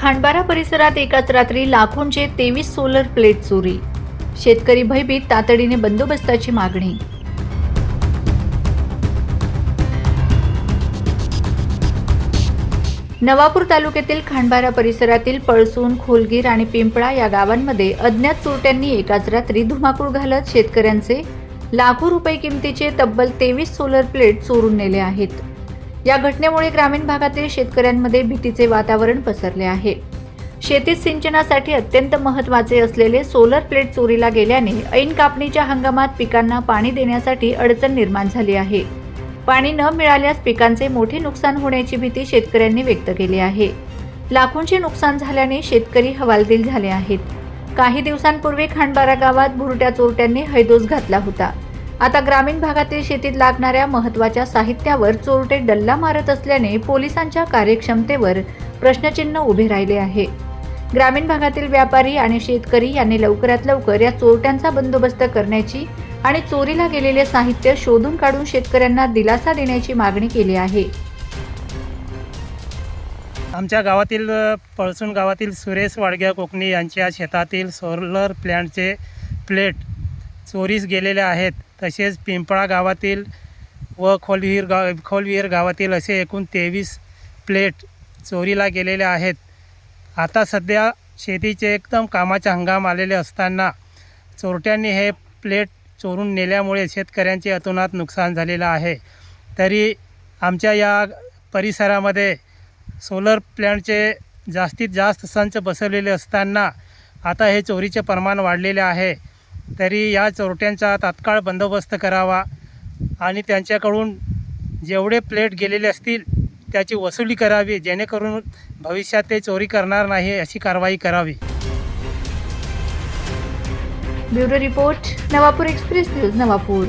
खांडबारा परिसरात एकाच रात्री लाखोंचे तेवीस सोलर प्लेट चोरी. शेतकरी भयभीत तातडीने बंदोबस्ताची मागणी. नवापूर तालुक्यातील खांडबारा परिसरातील पळसून खोलगीर आणि पिंपळा या गावांमध्ये अज्ञात चोरट्यांनी एकाच रात्री धुमाकूळ घालत शेतकऱ्यांचे लाखो रुपये किमतीचे तब्बल तेवीस सोलर प्लेट चोरून नेले आहेत. या घटनेमुळे ग्रामीण भागातील शेतकऱ्यांमध्ये भीतीचे वातावरण पसरले आहे. शेतीत सिंचनासाठी अत्यंत महत्त्वाचे असलेले सोलर प्लेट चोरीला गेल्याने ऐन कापणीच्या हंगामात पिकांना पाणी देण्यासाठी अडचण निर्माण झाली आहे. पाणी न मिळाल्यास पिकांचे मोठे नुकसान होण्याची भीती शेतकऱ्यांनी व्यक्त केली आहे. लाखोंचे नुकसान झाल्याने शेतकरी हवालदिल झाले आहेत. काही दिवसांपूर्वी खांडबारा गावात भुरट्या चोरट्यांनी हैदोस घातला होता. आता ग्रामीण भागातील शेतीत लागणाऱ्या महत्त्वाच्या साहित्यावर चोरटे डल्ला मारत असल्याने पोलिसांच्या कार्यक्षमतेवर प्रश्नचिन्ह उभे राहिले आहे. ग्रामीण भागातील व्यापारी आणि शेतकरी यांनी लवकरात लवकर या चोरट्यांचा बंदोबस्त करण्याची आणि चोरीला गेलेले साहित्य शोधून काढून शेतकऱ्यांना दिलासा देण्याची मागणी केली आहे. आमच्या गावातील पळसून गावातील सुरेश वाडग्या कोकणी यांच्या शेतातील सोलर प्लॅन्टचे प्लेट चोरीस गेलेले आहेत. तसेच पिंपळा गावातील व खोलविहीर गाव खोलविहीर गावातील असे एकूण तेवीस प्लेट चोरीला गेलेले आहेत. आता सध्या शेतीचे एकदम कामाचे हंगाम आलेले असताना चोरट्यांनी हे प्लेट चोरून नेल्यामुळे शेतकऱ्यांचे अतोनात नुकसान झालेलं आहे. तरी आमच्या या परिसरामध्ये सोलर प्लॅन्टचे जास्तीत जास्त संच बसवलेले असताना आता हे चोरीचे प्रमाण वाढलेले आहे. तरी या चोरट्यांचा तात्काळ बंदोबस्त करावा आणि त्यांच्याकडून जेवढे प्लेट गेलेले असतील त्याची वसुली करावी जेणेकरून भविष्यात ते चोरी करणार नाही अशी कारवाई करावी. Bureau report Navapur express news Navapur.